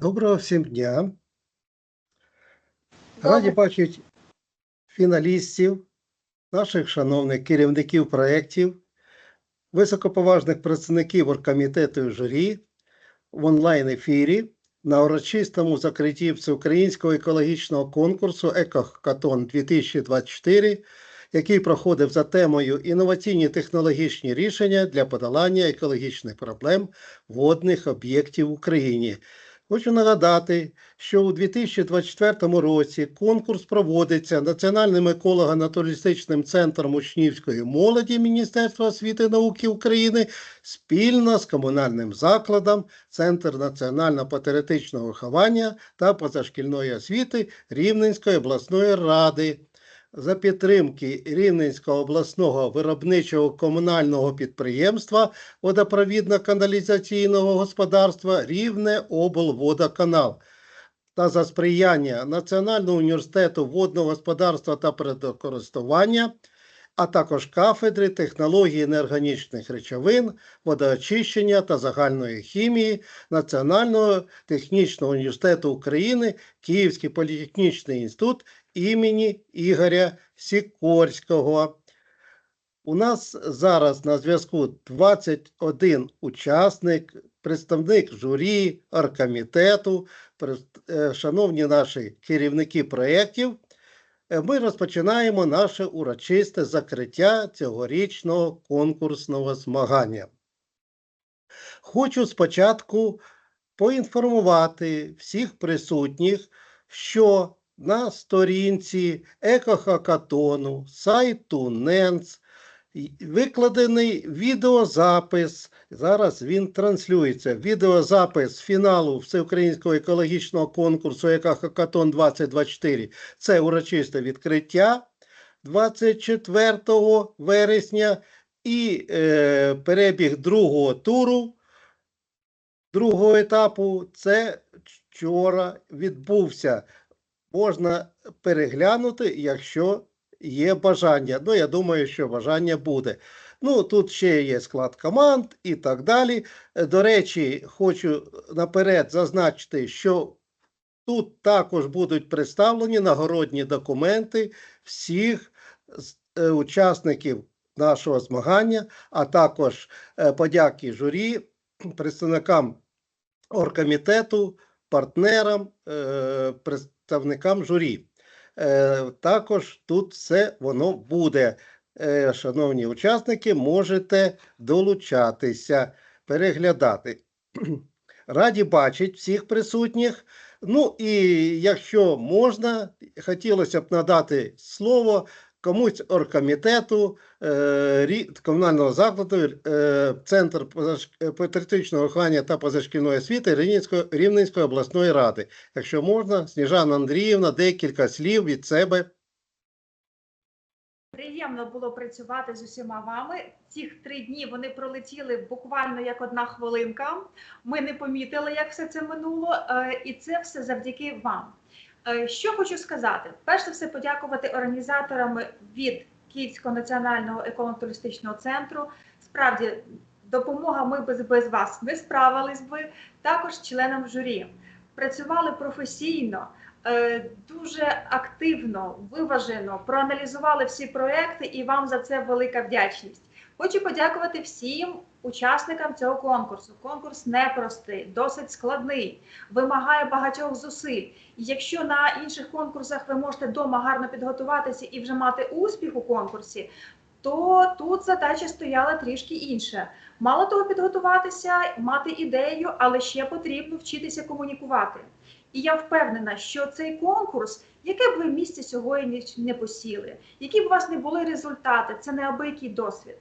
Доброго всім дня. Раді бачити фіналістів, наших шановних керівників проєктів, високоповажних представників оргкомітету і журі в онлайн-ефірі на урочистому закритті всеукраїнського екологічного конкурсу «Екохакатон 2024, який проходив за темою інноваційні технологічні рішення для подолання екологічних проблем водних об'єктів в Україні. Хочу нагадати, що у 2024 році конкурс проводиться Національним еколого-натуралістичним центром учнівської молоді Міністерства освіти і науки України спільно з комунальним закладом Центр національно-патріотичного виховання та позашкільної освіти Рівненської обласної ради за підтримки Рівненського обласного виробничого комунального підприємства водопровідно-каналізаційного господарства Рівне облводоканал та за сприяння Національного університету водного господарства та природокористування, а також кафедри технології неорганічних речовин, водоочищення та загальної хімії Національного технічного університету України, Київський політехнічний інститут імені Ігоря Сікорського. У нас зараз на зв'язку 21 учасник, представник журі, оргкомітету, е, шановні наші керівники проєктів. Е, Ми розпочинаємо наше урочисте закриття цьогорічного конкурсного змагання. Хочу спочатку поінформувати всіх присутніх, що на сторінці екохакатону, сайту НЕНС викладений відеозапис. Зараз він транслюється. Відеозапис фіналу Всеукраїнського екологічного конкурсу Екохакатон 2024. Це урочисте відкриття 24 вересня і е, перебіг другого туру другого етапу. Це вчора відбувся можна переглянути, якщо є бажання. Ну, я думаю, що бажання буде. Ну, тут ще є склад команд і так далі. До речі, хочу наперед зазначити, що тут також будуть представлені нагородні документи всіх е, учасників нашого змагання, а також е, подяки журі, представникам оргкомітету, партнерам, е, представникам журі. Е, Також тут все воно буде. Е, Шановні учасники, можете долучатися, переглядати. Раді бачити всіх присутніх. Ну і якщо можна, хотілося б надати слово комусь оргкомітету, е, комунального закладу, е, Центр е, патріотичного виховання та позашкільної освіти Рівненської, Рівненської обласної ради. Якщо можна, Сніжана Андріївна, декілька слів від себе. Приємно було працювати з усіма вами. Цих три дні вони пролетіли буквально як одна хвилинка. Ми не помітили, як все це минуло, і це все завдяки вам. Е, Що хочу сказати: перш за все, подякувати організаторам від Київського національного еколого-туристичного центру. Справді, допомога ми без, без вас не справились би. Також членам журі працювали професійно. е, Дуже активно, виважено проаналізували всі проекти, і вам за це велика вдячність. Хочу подякувати всім учасникам цього конкурсу. Конкурс непростий, досить складний, вимагає багатьох зусиль. Якщо на інших конкурсах ви можете вдома гарно підготуватися і вже мати успіх у конкурсі, то тут задача стояла трішки інша. Мало того, підготуватися, мати ідею, але ще потрібно вчитися комунікувати. І я впевнена, що цей конкурс, яке б ви місце сьогодні не посіли, які б у вас не були результати, це неабиякий досвід.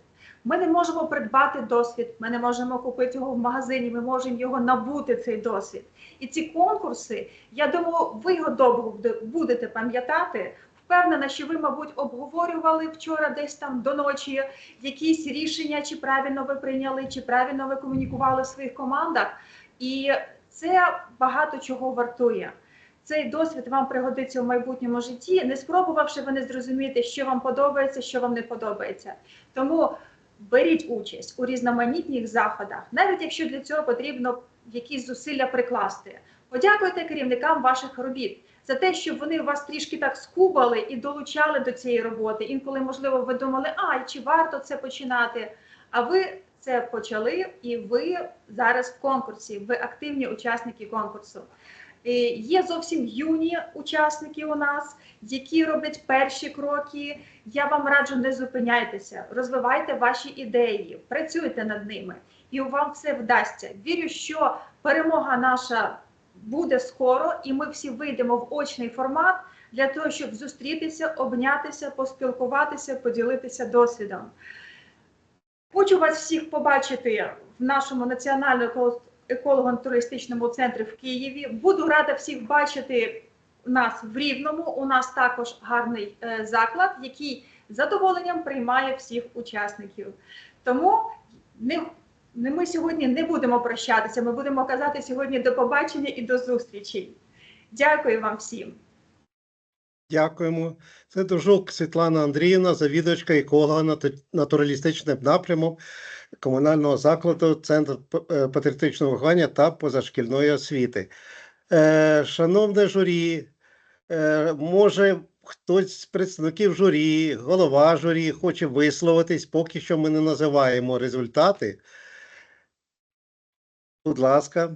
Ми не можемо придбати досвід, ми не можемо купити його в магазині, ми можемо його набути, цей досвід. І ці конкурси, я думаю, ви його буде- будете пам'ятати. Впевнена, що ви, мабуть, обговорювали вчора десь там до ночі якісь рішення, чи правильно ви прийняли, чи правильно ви комунікували в своїх командах. І це багато чого вартує. Цей досвід вам пригодиться в майбутньому житті, не спробувавши ви не зрозуміти, що вам подобається, що вам не подобається. Тому беріть участь у різноманітних заходах, навіть якщо для цього потрібно якісь зусилля прикласти. Подякуйте керівникам ваших робіт за те, щоб вони вас трішки так скубали і долучали до цієї роботи. Інколи, можливо, ви думали, а чи варто це починати? А ви це почали, і ви зараз в конкурсі. Ви активні учасники конкурсу. Е, Є зовсім юні учасники у нас, які роблять перші кроки. Я вам раджу не зупиняйтеся, розвивайте ваші ідеї, працюйте над ними, і вам все вдасться. Вірю, що перемога наша буде скоро, і ми всі вийдемо в очний формат для того, щоб зустрітися, обнятися, поспілкуватися, поділитися досвідом. Хочу вас всіх побачити в нашому національному еколого-туристичному центрі в Києві. Буду рада всіх бачити нас в Рівному. У нас також гарний е, заклад, який з задоволенням приймає всіх учасників. Тому не ми сьогодні не будемо прощатися. Ми будемо казати сьогодні до побачення і до зустрічі. Дякую вам всім. Дякуємо. Це Дужук Світлана Андріївна, завідувачка еколога нат- натуралістичним напрямом комунального закладу Центр е, патріотичного виховання та позашкільної освіти. Е, шановне журі, е, може хтось з представників журі, голова журі хоче висловитись, поки що ми не називаємо результати. Будь ласка.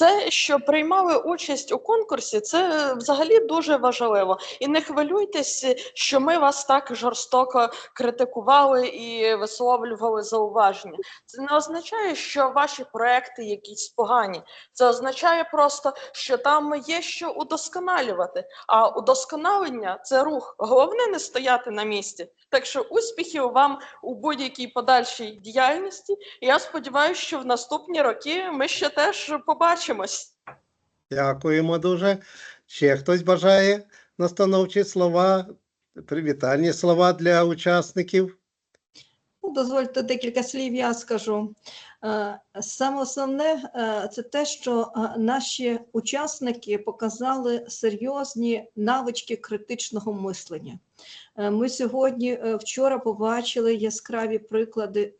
Це, що приймали участь у конкурсі, це взагалі дуже важливо. І не хвилюйтесь, що ми вас так жорстоко критикували і висловлювали зауваження. Це не означає, що ваші проекти якісь погані. Це означає просто, що там є що удосконалювати. А удосконалення це рух. Головне не стояти на місці. Так що успіхів вам у будь-якій подальшій діяльності. Я сподіваюся, що в наступні роки ми ще теж побачимось. Дякуємо дуже. Ще хтось бажає настановчі слова, привітальні слова для учасників. Дозвольте декілька слів, я скажу. Е, Саме основне е, це те, що е, наші учасники показали серйозні навички критичного мислення. Ми сьогодні вчора побачили яскраві приклади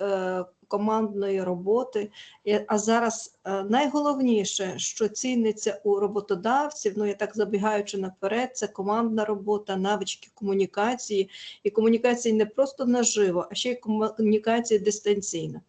командної роботи. Е, А зараз е, найголовніше, що ціниться у роботодавців, ну я так забігаючи наперед, це командна робота, навички комунікації і комунікації не просто наживо, а ще й комунікації дистанційно.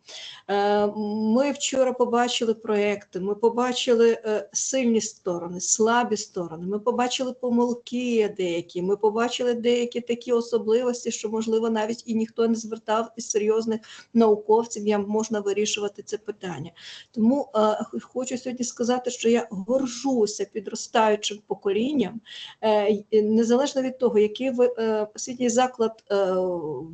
Е, Ми вчора побачили проекти, ми побачили сильні сторони, слабі сторони. Ми побачили помилки деякі. Ми побачили деякі такі особливості, що можливо навіть і ніхто не звертав із серйозних науковців, як можна вирішувати це питання. Тому е, хочу сьогодні сказати, що я горжуся підростаючим поколінням, е, незалежно від того, який ви е, освітній заклад е,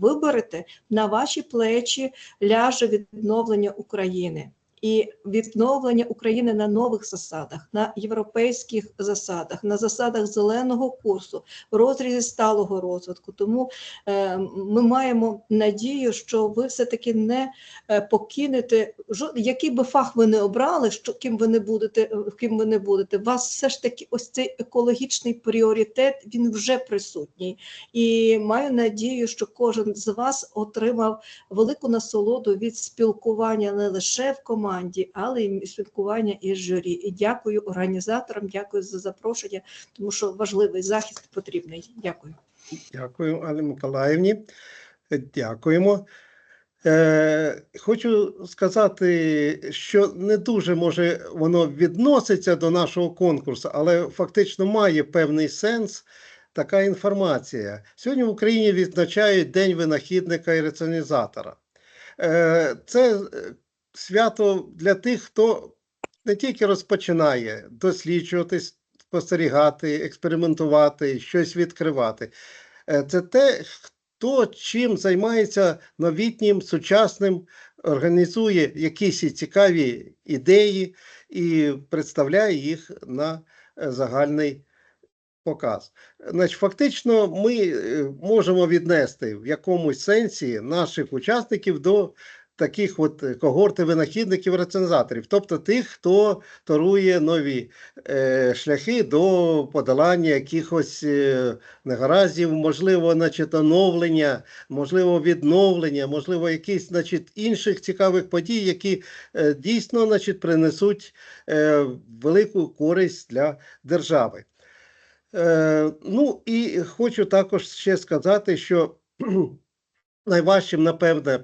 виберете, на ваші плечі ляже відновлення України. І відновлення України на нових засадах, на європейських засадах, на засадах зеленого курсу, в розрізі сталого розвитку. Тому е, ми маємо надію, що ви все-таки не е, покинете який би фах ви не обрали, що ким ви не будете, е, ким ви не будете. Вас все ж таки ось цей екологічний пріоритет він вже присутній. І маю надію, що кожен з вас отримав велику насолоду від спілкування не лише в команді, але й спілкування із журі. І дякую організаторам, дякую за запрошення, тому що важливий захист потрібний. Дякую. Дякую, Алі Миколаївні. Дякуємо. Е, хочу сказати, що не дуже може воно відноситься до нашого конкурсу, але фактично має певний сенс така інформація. Сьогодні в Україні відзначають День винахідника і раціоналізатора. Е, це свято для тих, хто не тільки розпочинає досліджувати, спостерігати, експериментувати, щось відкривати. Е, Це те, хто чим займається новітнім, сучасним, організує якісь цікаві ідеї і представляє їх на е, загальний показ. Значить, фактично, ми е, можемо віднести в якомусь сенсі наших учасників до таких от когорти винахідників рецензаторів, тобто тих, хто торує нові е, шляхи до подолання якихось е, негараздів, можливо, значить, оновлення, можливо, відновлення, можливо, якісь значить, інших цікавих подій, які е, дійсно значить, принесуть е, велику користь для держави. Е, ну і хочу також ще сказати, що найважчим, напевне,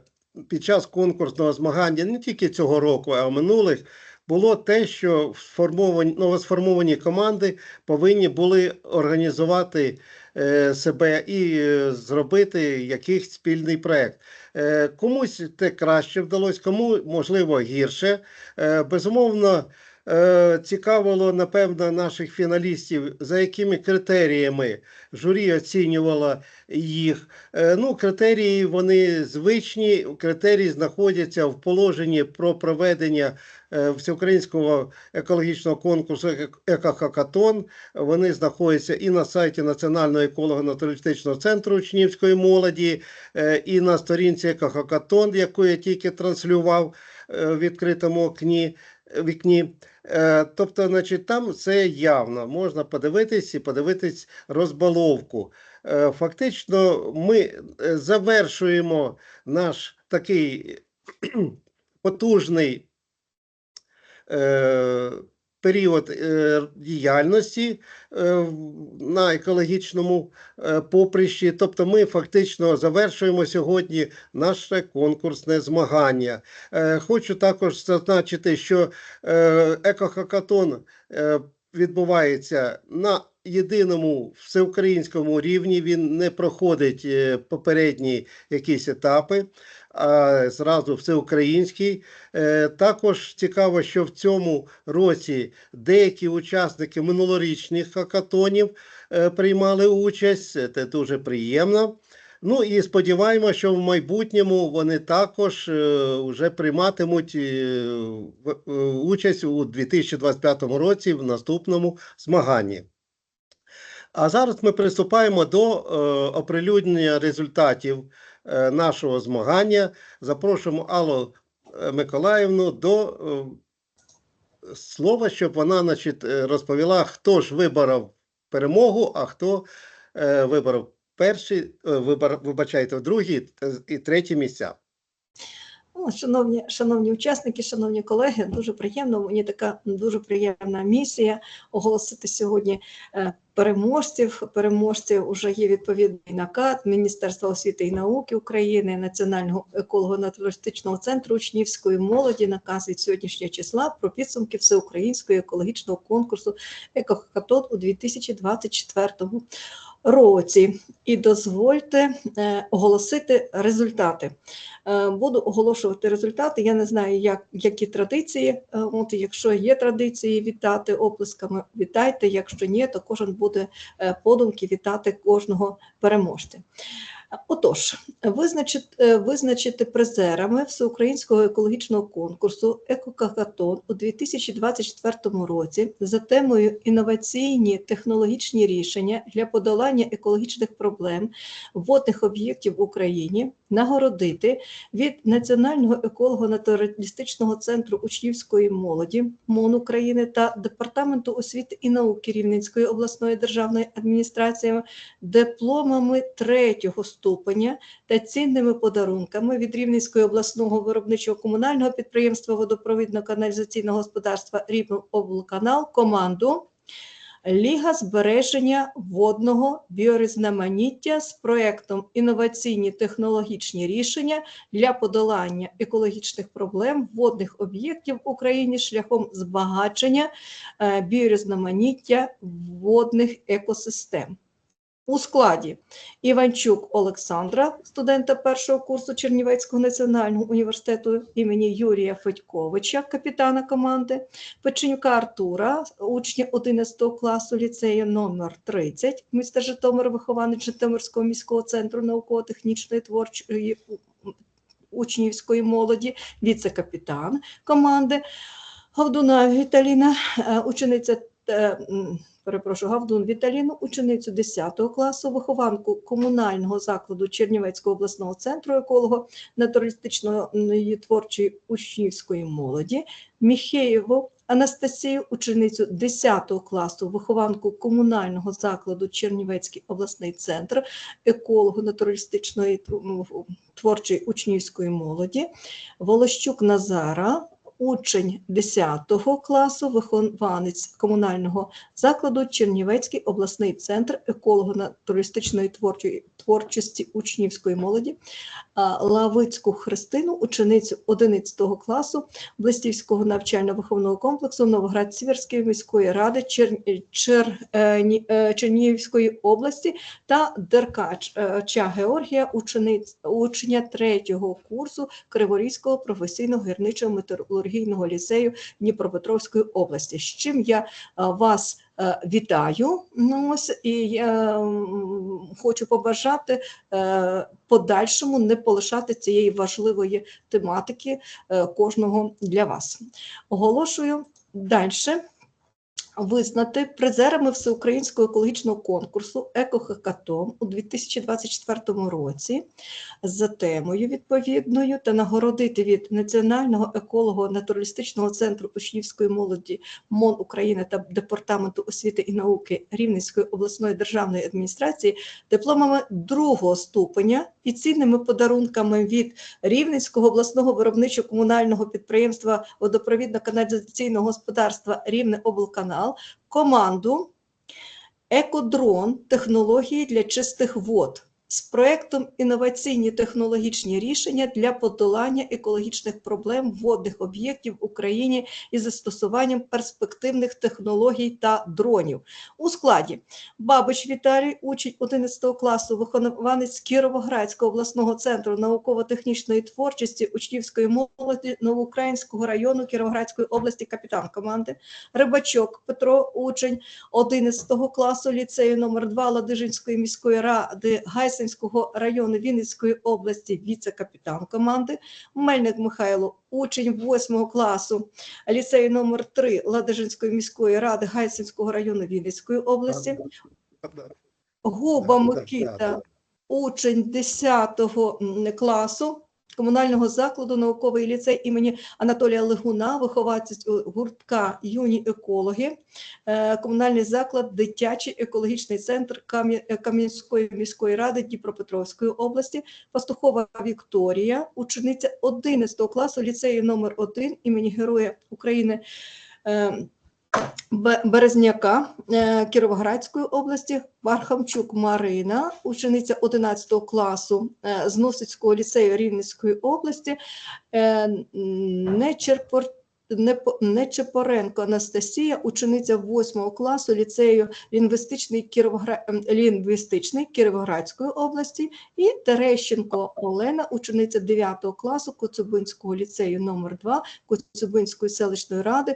під час конкурсного змагання не тільки цього року, а й минулих, було те, що сформовані, новосформовані команди повинні були організувати е, себе і е, зробити якийсь спільний проект. Е, комусь те краще вдалося, кому можливо гірше. Е, безумовно, е, цікавило, напевно, наших фіналістів, за якими критеріями журі оцінювало їх. Е, Ну, критерії вони звичні. Критерії знаходяться в положенні про проведення е, всеукраїнського екологічного конкурсу «Еко- «Екохакатон». Вони знаходяться і на сайті Національного еколого-натуралістичного центру учнівської молоді, і на сторінці «Екохакатон», яку я тільки транслював в відкритому окні, вікні. Е, Тобто, значить, там все явно. Можна подивитись і подивитись розбаловку. Е, Фактично, ми е, завершуємо наш такий потужний період е, діяльності е, на екологічному е, поприщі. Тобто, ми фактично завершуємо сьогодні наше конкурсне змагання. Хочу також зазначити, що екохакатон відбувається на єдиному всеукраїнському рівні. Він не проходить попередні якісь етапи, а зразу всеукраїнський. Е, Також цікаво, що в цьому році деякі учасники минулорічних хакатонів е, приймали участь. Це дуже приємно. Ну і сподіваємося, що в майбутньому вони також е, вже прийматимуть участь у 2025 році в наступному змаганні. А зараз ми приступаємо до оприлюднення результатів нашого змагання. Запрошуємо Аллу е, Миколаївну до е, слова, щоб вона значить, е, розповіла, хто ж виборов перемогу, а хто е, виборов перші, е, вибор, вибачайте, другі е, і треті місця. Ну, Шановні, шановні учасники, шановні колеги, дуже приємно. Мені така дуже приємна місія оголосити сьогодні е, переможців. Переможців вже є відповідний наказ Міністерства освіти і науки України, Національного еколого-натуралістичного центру учнівської молоді. Наказ від сьогоднішнього числа про підсумки всеукраїнського екологічного конкурсу «Екохакатон» у 2024 році. І дозвольте е, оголосити результати. Е, Буду оголошувати результати. Я не знаю, як, які традиції. Е, От, якщо є традиції вітати оплесками, вітайте. Якщо ні, то кожен буде подумки вітати кожного переможця. Отож, визначити, е, визначити призерами всеукраїнського екологічного конкурсу «Екокакатон» у 2024 році за темою інноваційні технологічні рішення для подолання екологічних проблем водних об'єктів в Україні нагородити від Національного еколого-натуралістичного центру учнівської молоді МОН України та Департаменту освіти і науки Рівненської обласної державної адміністрації дипломами третього ступеня та цінними подарунками від Рівненського обласного виробничого комунального підприємства водопровідно-каналізаційного господарства Рівнеоблканал команду Ліга збереження водного біорізноманіття з проектом інноваційні технологічні рішення для подолання екологічних проблем водних об'єктів в Україні шляхом збагачення е, біорізноманіття водних екосистем. У складі. Іванчук Олександра, студента першого курсу Чернівецького національного університету імені Юрія Федьковича, капітана команди, Печенюка Артура, учня 11 класу ліцею номер 30 міста Житомир, вихованець Житомирського міського центру науково-технічної творчої учнівської молоді, віце-капітан команди Говдуна Віталіна, е, учениця е, перепрошую, Гавдун Віталіну, ученицю 10 класу, вихованку комунального закладу Чернівецького обласного центру еколого натуралістичної творчої учнівської молоді, Міхеєву Анастасію, ученицю 10 класу, вихованку комунального закладу Чернівецький обласний центр еколого натуралістичної творчої учнівської молоді, Волощук Назара, учень 10 класу, вихованець комунального закладу Чернівецький обласний центр еколого-туристичної творчої творчості учнівської молоді, Лавицьку Христину, ученицю 11 класу Блистівського навчально-виховного комплексу Новоград-Сіверської міської ради Чер... Чер... е, Ні- Чернігівської області та Деркач е, Георгія, учениць, учня 3 курсу Криворізького професійного гірничого металургійного ліцею Дніпропетровської області. З чим я е, вас е, вітаю. Ну, ось, і я хочу побажати е, подальшому не полишати цієї важливої тематики кожного для вас. Оголошую далі. Визнати призерами всеукраїнського екологічного конкурсу «Екохакатон» у 2024 році за темою відповідною та нагородити від Національного еколого-натуралістичного центру учнівської молоді МОН України та Департаменту освіти і науки Рівненської обласної державної адміністрації дипломами другого ступеня і цінними подарунками від Рівненського обласного виробничо-комунального підприємства водопровідно-каналізаційного господарства Рівне облканал команду Екодрон технології для чистих вод з проектом інноваційні технологічні рішення для подолання екологічних проблем водних об'єктів в Україні із застосуванням перспективних технологій та дронів. У складі Бабич Віталій, учень 11 класу, вихованець Кіровоградського обласного центру науково-технічної творчості учнівської молоді Новоукраїнського району Кіровоградської області, капітан команди, Рибачок Петро, учень 11 класу ліцею номер 2 Ладижинської міської ради Гайсинського району Вінницької області, віце-капітан команди, Мельник Михайло, учень 8 класу ліцею номер 3 Ладежинської міської ради Гайсинського району Вінницької області, Губа Микита, учень 10 класу комунального закладу науковий ліцей імені Анатолія Легуна, вихователь гуртка юні екологи, е, комунальний заклад, дитячий екологічний центр е, Кам'янської міської ради Дніпропетровської області, Пастухова Вікторія, учениця 11 класу ліцею номер 1 імені Героя України. Е, Бе- Березняка е, Кіровоградської області, Вархамчук Марина, учениця 11 класу е, з Носицького ліцею Рівненської області, Нечерпорт. Нечерпор... Непо- Нечепоренко Анастасія, учениця 8 класу ліцею лінгвістичний, Кіровогра... ем, лінгвістичний Кіровоградської області і Терещенко Олена, учениця 9 класу Коцюбинського ліцею номер 2 Коцюбинської селищної ради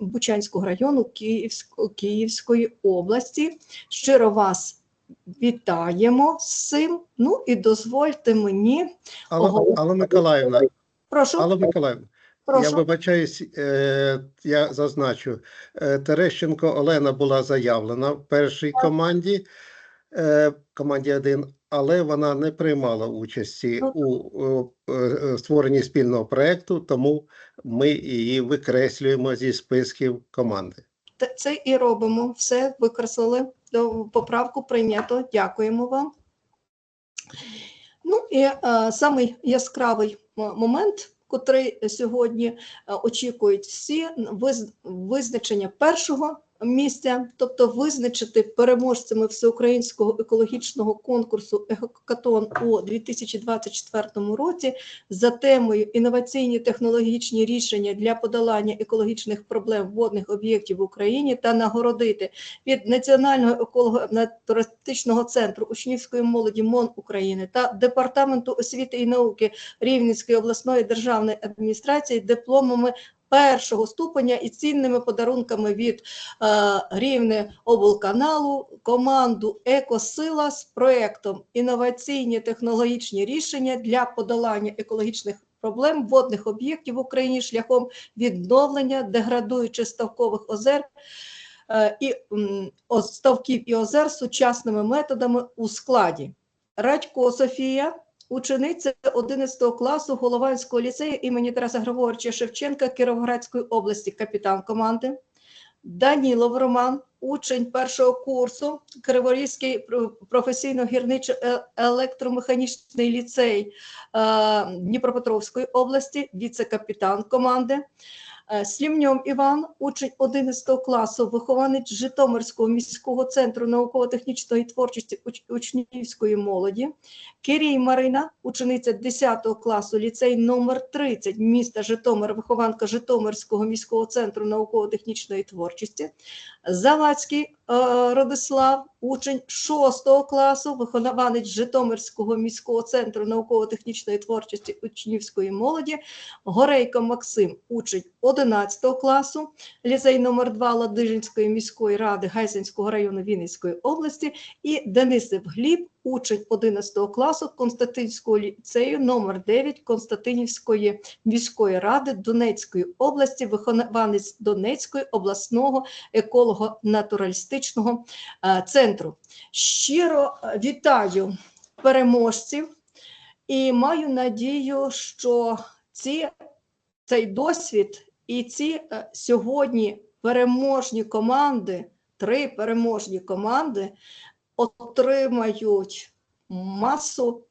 Бучанського району Київсько- Київської області. Щиро вас вітаємо з цим. Ну і дозвольте мені. Алла, Алла Миколаївна, Прошу, Алла Миколаївна, я вибачаюсь, е, я зазначу, е, Терещенко Олена була заявлена в першій команді, е, команді 1, але вона не приймала участі Ну, у е, створенні спільного проекту, тому ми її викреслюємо зі списків команди. Це і робимо. Все викреслили. Поправку прийнято. Дякуємо вам. Ну і е, самий яскравий момент, котрий сьогодні е, очікують всі, виз- визначення першого місця, тобто визначити переможцями всеукраїнського екологічного конкурсу «Екокатон» у 2024 році за темою інноваційні технологічні рішення для подолання екологічних проблем водних об'єктів в Україні та нагородити від Національного еколого-натуристичного центру учнівської молоді МОН України та Департаменту освіти і науки Рівненської обласної державної адміністрації дипломами першого ступеня і цінними подарунками від е, Рівне облканалу команду Екосила з проектом інноваційні технологічні рішення для подолання екологічних проблем водних об'єктів в Україні шляхом відновлення деградуючих ставкових озер е, і ставків і озер сучасними методами у складі. Радько Софія, учениця 11 класу Голованського ліцею імені Тараса Григоровича Шевченка Кіровоградської області, капітан команди. Данілов Роман, учень першого курсу, Криворізький професійно-гірничо-електромеханічний ліцей е, Дніпропетровської області, віце-капітан команди. Е, Слівньом Іван, учень 11 класу, вихованець Житомирського міського центру науково-технічної творчості уч- учнівської молоді. Кирій Марина, учениця 10 класу, ліцей номер 30 міста Житомир, вихованка Житомирського міського центру науково-технічної творчості. Завадський е, Родислав, учень 6 класу, вихованець Житомирського міського центру науково-технічної творчості учнівської молоді. Горейко Максим, учень 11 класу, ліцей номер 2 Ладижинської міської ради Гайсинського району Вінницької області і Денисів Гліб, учень 11 класу Константинського ліцею номер 9 Константинівської міської ради Донецької області, вихованець Донецької обласного еколого-натуралістичного е, центру. Щиро вітаю переможців і маю надію, що ці, цей досвід і ці е, сьогодні переможні команди, три переможні команди отримають масу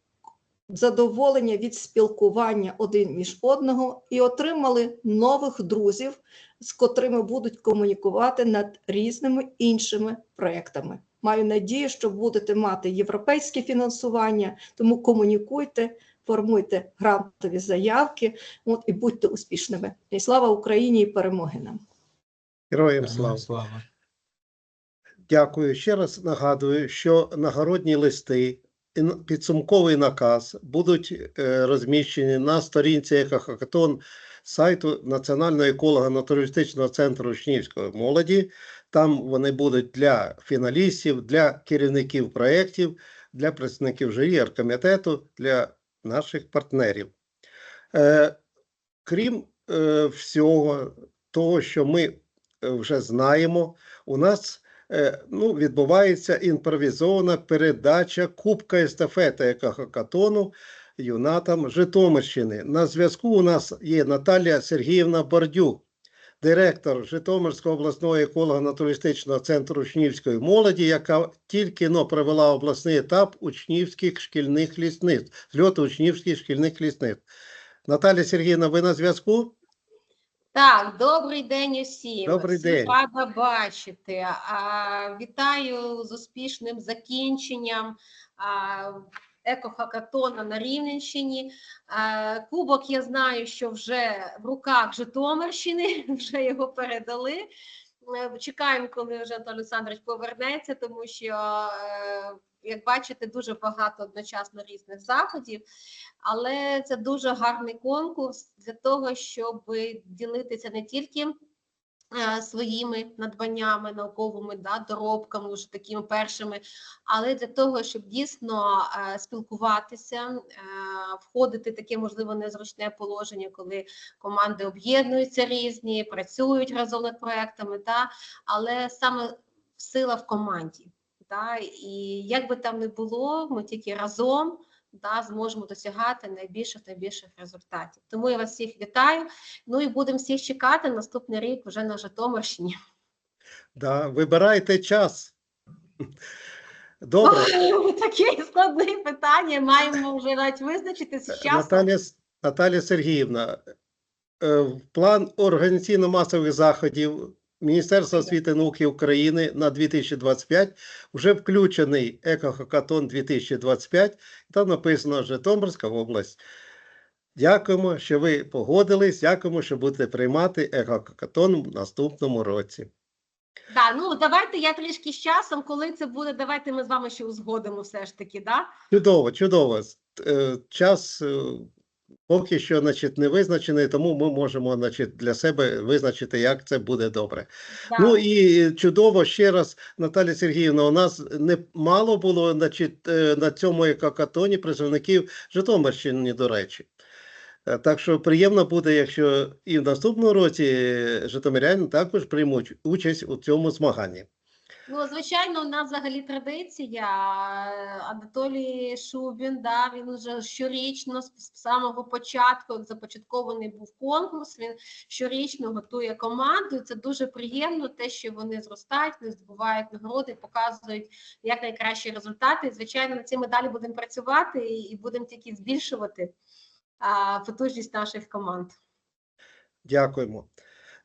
задоволення від спілкування один між одного і отримали нових друзів, з котрими будуть комунікувати над різними іншими проектами. Маю надію, що будете мати європейське фінансування, тому комунікуйте, формуйте грантові заявки от, і будьте успішними. І слава Україні і перемоги нам! Героям слава. слава. Дякую. Ще раз нагадую, що нагородні листи і підсумковий наказ будуть е, розміщені на сторінці Екохакатон сайту Національного еколога натуралістичного центру учнівської молоді. Там вони будуть для фіналістів, для керівників проєктів, для представників журі, оргкомітету, для наших партнерів. Е, крім е, всього того, що ми е, вже знаємо, у нас е, ну, відбувається імпровізована передача Кубка естафета екохакатону юнатам Житомирщини. На зв'язку у нас є Наталія Сергіївна Бордюк, директор Житомирського обласного еколого-натуристичного центру учнівської молоді, яка тільки но провела обласний етап учнівських шкільних лісництв, зльоту учнівських шкільних лісництв. Наталія Сергіївна, ви на зв'язку? Так, добрий день усім. Добрий день. Рада бачити. Вітаю з успішним закінченням екохакатона на Рівненщині. Кубок я знаю, що вже в руках Житомирщини, вже його передали. Е, Чекаємо, коли вже Антон Олександрович повернеться, тому що, е, як бачите, дуже багато одночасно різних заходів. Але це дуже гарний конкурс для того, щоб ділитися не тільки е, своїми надбаннями, науковими да, доробками, вже такими першими, але для того, щоб дійсно е, спілкуватися, е, входити в таке можливо незручне положення, коли команди об'єднуються різні, працюють разом над проектами, да, але саме сила в команді. Да, і як би там не було, ми тільки разом да, зможемо досягати найбільших найбільших результатів. Тому я вас всіх вітаю. Ну і будемо всіх чекати наступний рік вже на Житомирщині. Да, вибирайте час. Добре. Ой, Таке складне питання. Маємо вже навіть визначитися з часом. Наталія, Наталія Сергіївна, е, план організаційно-масових заходів Міністерства освіти і науки України на 2025 вже включений Екохакатон 2025, там написано Житомирська область. Дякуємо, що ви погодились. Дякуємо, що будете приймати Екохакатон в наступному році. Да, ну давайте я трішки з часом, коли це буде, давайте ми з вами ще узгодимо все ж таки. Да? Чудово, чудово. Е, Час е, поки що значить, не визначений, тому ми можемо значить, для себе визначити, як це буде добре. Да. Ну і чудово ще раз, Наталя Сергіївна, у нас не мало було значить, е, на цьому екокатоні представників Житомирщини, до речі. Е, Так що приємно буде, якщо і в наступному році е, житомиряни також приймуть участь у цьому змаганні. Ну, звичайно, у нас взагалі традиція. Анатолій Шубін, да, він вже щорічно з самого початку, як започаткований був конкурс, він щорічно готує команду. Це дуже приємно, те, що вони зростають, не здобувають нагороди, показують як найкращі результати. І, звичайно, на цій медалі будемо працювати і будемо тільки збільшувати а, потужність наших команд. Дякуємо.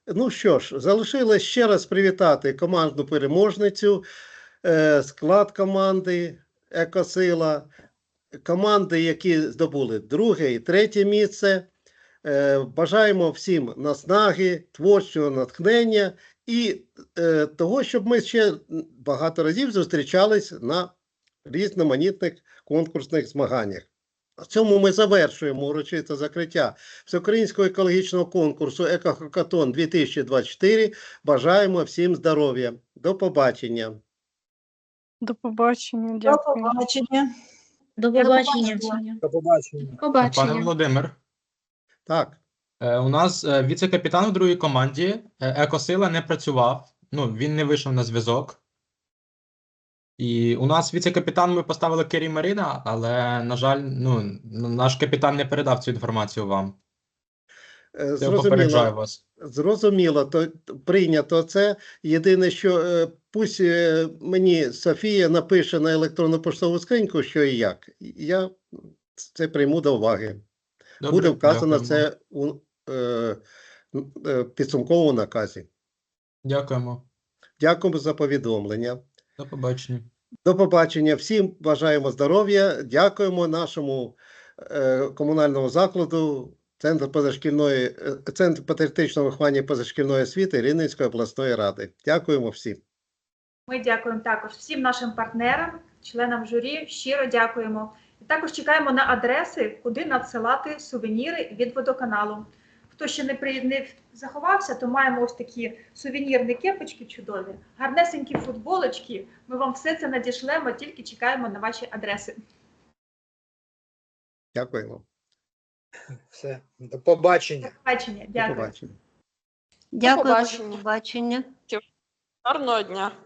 Ну що ж, залишилось ще раз привітати командну переможницю, е, склад команди Екосила, команди, які здобули друге і третє місце. Е, Бажаємо всім наснаги, творчого натхнення і е, того, щоб ми ще багато разів зустрічались на різноманітних конкурсних змаганнях. На цьому ми завершуємо урочисте закриття всеукраїнського екологічного конкурсу Екохакатон 2024. Бажаємо всім здоров'я. До побачення. До побачення, До побачення. До побачення. побачення. До побачення. Побачення. Пане Володимир, Так, е, у нас е, віце-капітан у другій команді е, Екосила не працював. Ну, він не вийшов на зв'язок. І у нас віце-капітан ми поставили Кері Марина, але, на жаль, ну, наш капітан не передав цю інформацію вам. е, Це я попереджаю зрозуміло. вас. Зрозуміло, то прийнято це. Єдине, що е, пусть е, мені Софія напише на електронну поштову скриньку, що і як. Я це прийму до уваги. Добре, Буде вказано дякуємо. це у е, підсумковому наказі. Дякуємо. Дякуємо за повідомлення. До побачення. До побачення. Всім бажаємо здоров'я. Дякуємо нашому е, комунальному закладу, Центр позашкільної, е, Центр патріотичного виховання позашкільної освіти Рівненської обласної ради. Дякуємо всім. Ми дякуємо також всім нашим партнерам, членам журі. Щиро дякуємо. І також чекаємо на адреси, куди надсилати сувеніри від водоканалу. Хто ще не при не заховався, то маємо ось такі сувенірні кепочки чудові, гарнесенькі футболочки. Ми вам все це надішлемо, тільки чекаємо на ваші адреси. Дякуємо. Все. До побачення. До побачення. До Дякую. побачення. Дякую, побачення. Гарного дня.